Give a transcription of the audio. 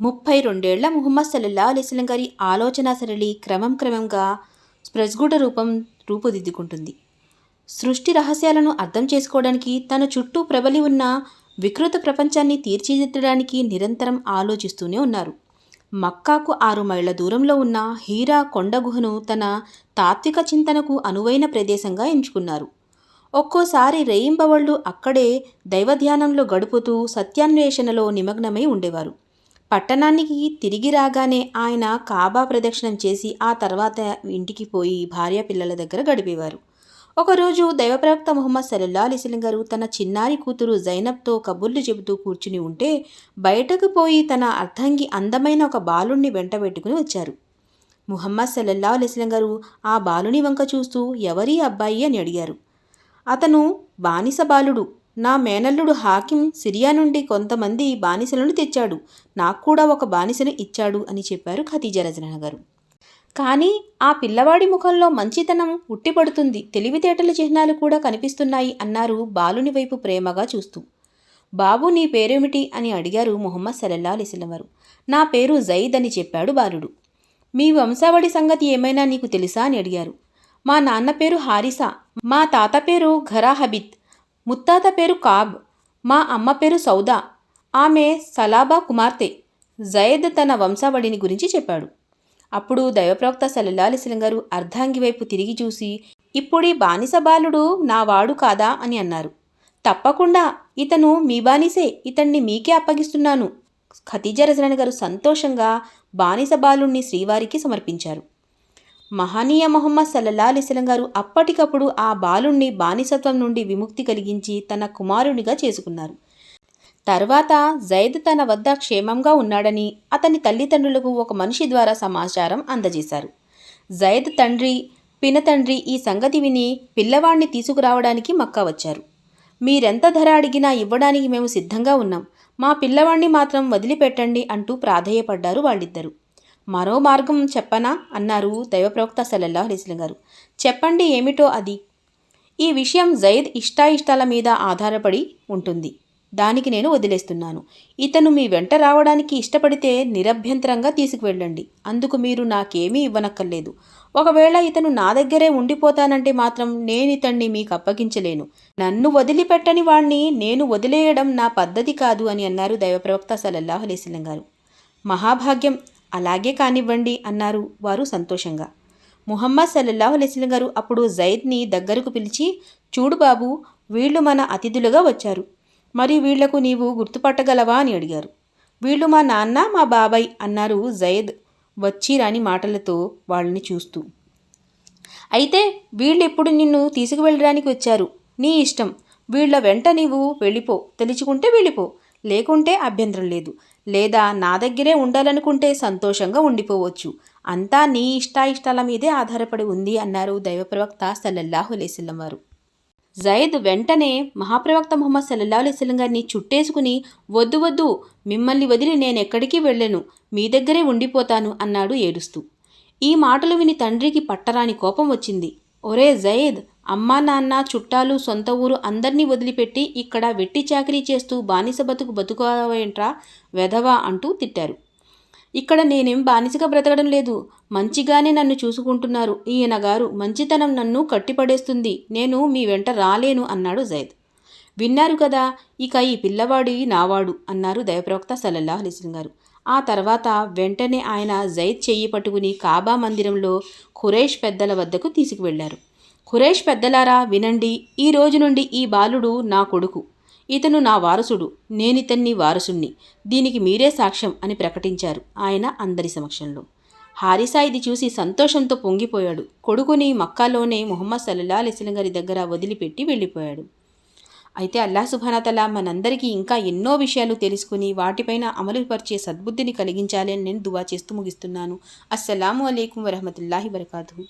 ముప్పై రెండేళ్ళ ముహమ్మద్ సలల్లా అలీస్లం గారి ఆలోచన సరళి క్రమం క్రమంగా స్ప్రజ్గుట రూపం రూపుదిద్దుకుంటుంది. సృష్టి రహస్యాలను అర్థం చేసుకోవడానికి తన చుట్టూ ప్రబలి ఉన్న వికృత ప్రపంచాన్ని తీర్చిదిద్దడానికి నిరంతరం ఆలోచిస్తూనే ఉన్నారు. మక్కాకు ఆరు మైళ్ళ దూరంలో ఉన్న హీరా కొండ గుహను తన తాత్విక చింతనకు అనువైన ప్రదేశంగా ఎంచుకున్నారు. ఒక్కోసారి రేయింబవళ్ళు అక్కడే దైవధ్యానంలో గడుపుతూ సత్యాన్వేషణలో నిమగ్నమై ఉండేవారు. పట్టణానికి తిరిగి రాగానే ఆయన కాబా ప్రదక్షిణం చేసి ఆ తర్వాత ఇంటికి పోయి భార్య పిల్లల దగ్గర గడిపేవారు. ఒకరోజు దైవప్రవక్త ముహమ్మద్ సల్లల్లా అలీస్లం గారు తన చిన్నారి కూతురు జైనబ్తో కబుర్లు చెబుతూ కూర్చుని ఉంటే బయటకు పోయి తన అర్థంగి అందమైన ఒక బాలుణ్ణి వెంటబెట్టుకుని వచ్చారు. ముహమ్మద్ సల్లల్లా అలీస్లం గారు ఆ బాలుని వంక చూస్తూ ఎవరి అబ్బాయి? అని అడిగారు. అతను బానిస బాలుడు. నా మేనల్లుడు హాకిం సిరియా నుండి కొంతమంది బానిసలను తెచ్చాడు. నాకు కూడా ఒక బానిసను ఇచ్చాడు అని చెప్పారు ఖతీజా రజనా గారు. కానీ ఆ పిల్లవాడి ముఖంలో మంచితనం ఉట్టిపడుతుంది. తెలివితేటల చిహ్నాలు కూడా కనిపిస్తున్నాయి అన్నారు బాలుని వైపు ప్రేమగా చూస్తూ. బాబు నీ పేరేమిటి? అని అడిగారు మొహమ్మద్ సల్లల్లా అలిస్లం వారు నా పేరు జైద్ అని చెప్పాడు బాలుడు. మీ వంశావళి సంగతి ఏమైనా నీకు తెలుసా? అని అడిగారు. మా నాన్న పేరు హారిసా. మా తాత పేరు ఘరా హబిత్ ముత్తాత పేరు కాబ్ మా అమ్మ పేరు సౌదా. ఆమె సలాబా కుమార్తె జయద్ తన వంశావళిని గురించి చెప్పాడు. అప్పుడు దైవప్రవక్త సల్లల్లా గారు అర్ధాంగి వైపు తిరిగి చూసి ఇప్పుడీ బానిస బాలుడు నా వాడు కాదా? అని అన్నారు. తప్పకుండా ఇతను మీ బానిసే ఇతన్ని మీకే అప్పగిస్తున్నాను. ఖతీజా రజరాని గారు సంతోషంగా బానిస బాలుణ్ణి శ్రీవారికి సమర్పించారు. మహనీయ మొహమ్మద్ సల్లల్లా అలిస్లం గారు అప్పటికప్పుడు ఆ బాలుణ్ణి బానిసత్వం నుండి విముక్తి కలిగించి తన కుమారునిగా చేసుకున్నారు. తర్వాత జైద్ తన వద్ద క్షేమంగా ఉన్నాడని అతని తల్లిదండ్రులకు ఒక మనిషి ద్వారా సమాచారం అందజేశారు. జైద్ తండ్రి పినతండ్రి ఈ సంగతి విని పిల్లవాణ్ణి తీసుకురావడానికి మక్కా వచ్చారు. మీరెంత ధర అడిగినా ఇవ్వడానికి మేము సిద్ధంగా ఉన్నాం. మా పిల్లవాణ్ణి మాత్రం వదిలిపెట్టండి అంటూ ప్రాధేయపడ్డారు వాళ్ళిద్దరూ. మరో మార్గం చెప్పనా? అన్నారు దైవప్రవక్త సల్లల్లా అలీస్లం గారు. చెప్పండి ఏమిటో అది? ఈ విషయం జైద్ ఇష్టాయిష్టాల మీద ఆధారపడి ఉంటుంది. దానికి నేను వదిలేస్తున్నాను. ఇతను మీ వెంట రావడానికి ఇష్టపడితే నిరభ్యంతరంగా తీసుకువెళ్ళండి. అందుకు మీరు నాకేమీ ఇవ్వనక్కర్లేదు. ఒకవేళ ఇతను నా దగ్గరే ఉండిపోతానంటే మాత్రం నేను ఇతన్ని మీకు అప్పగించలేను. నన్ను వదిలిపెట్టని వాణ్ణి నేను వదిలేయడం నా పద్ధతి కాదు అని అన్నారు దైవప్రవక్త సల్లల్లాహు అలీస్లం గారు. మహాభాగ్యం. అలాగే కానివ్వండి అన్నారు వారు సంతోషంగా. ముహమ్మద్ సల్లల్లాహు అలైస్లం గారు అప్పుడు జైద్ని దగ్గరకు పిలిచి చూడు బాబు వీళ్ళు మన అతిథులుగా వచ్చారు. మరి వీళ్ళకు నీవు గుర్తుపట్టగలవా? అని అడిగారు. వీళ్ళు మా నాన్న మా బాబాయ్ అన్నారు జైద్ వచ్చిరాని మాటలతో వాళ్ళని చూస్తూ. అయితే వీళ్ళెప్పుడు నిన్ను తీసుకువెళ్ళడానికి వచ్చారు? నీ ఇష్టం. వీళ్ళ వెంట నీవు వెళ్ళిపో తెలుసుకుంటే వెళ్ళిపో. లేకుంటే అభ్యంతరం లేదు. లేదా నా దగ్గరే ఉండాలనుకుంటే సంతోషంగా ఉండిపోవచ్చు. అంతా నీ ఇష్టాయిష్టాల మీదే ఆధారపడి ఉంది అన్నారు దైవప్రవక్త సల్లల్లాహు అలైస్లం వారు. జైద్ వెంటనే మహాప్రవక్త ముహమ్మద్ సల్లల్లాహు అలైస్లం గారిని చుట్టేసుకుని వద్దు వద్దు మిమ్మల్ని వదిలి నేను ఎక్కడికి వెళ్ళను. మీ దగ్గరే ఉండిపోతాను అన్నాడు ఏడుస్తూ. ఈ మాటలు విని తండ్రికి పట్టరాని కోపం వచ్చింది. ఒరే జయద్ అమ్మా నాన్న చుట్టాలు సొంత ఊరు అందర్నీ వదిలిపెట్టి ఇక్కడ వెట్టి చాకరీ చేస్తూ బానిస బతుకు బతుకోవేంట్రా వెధవా అంటూ తిట్టారు. ఇక్కడ నేనేం బానిసగా బ్రతకడం లేదు. మంచిగానే నన్ను చూసుకుంటున్నారు. ఈయన గారు మంచితనం నన్ను కట్టిపడేస్తుంది. నేను మీ వెంట రాలేను అన్నాడు జైద్. విన్నారు కదా ఇక ఈ పిల్లవాడి నావాడు అన్నారు దయప్రవక్త సలల్లా అలీస్లం గారు. ఆ తర్వాత వెంటనే ఆయన జైద్ చెయ్యి పట్టుకుని కాబా మందిరంలో ఖురేష్ పెద్దల వద్దకు తీసుకువెళ్ళారు. ఖురేష్ పెద్దలారా వినండి. ఈ రోజు నుండి ఈ బాలుడు నా కొడుకు. ఇతను నా వారసుడు. నేనితన్ని వారసుణ్ణి. దీనికి మీరే సాక్ష్యం అని ప్రకటించారు ఆయన అందరి సమక్షంలో. హారిసా ఇది చూసి సంతోషంతో పొంగిపోయాడు. కొడుకుని మక్కాలోనే ముహమ్మద్ సల్లల్లా అలిస్లం గారి దగ్గర వదిలిపెట్టి వెళ్ళిపోయాడు. అయితే అల్లా సుభానతల మనందరికీ ఇంకా ఎన్నో విషయాలు తెలుసుకుని వాటిపైన అమలుపరిచే సద్బుద్ధిని కలిగించాలి అని నేను దువా చేస్తూ ముగిస్తున్నాను. అస్సలాము అలైకుం వరహమతుల్లాహి వరకాతు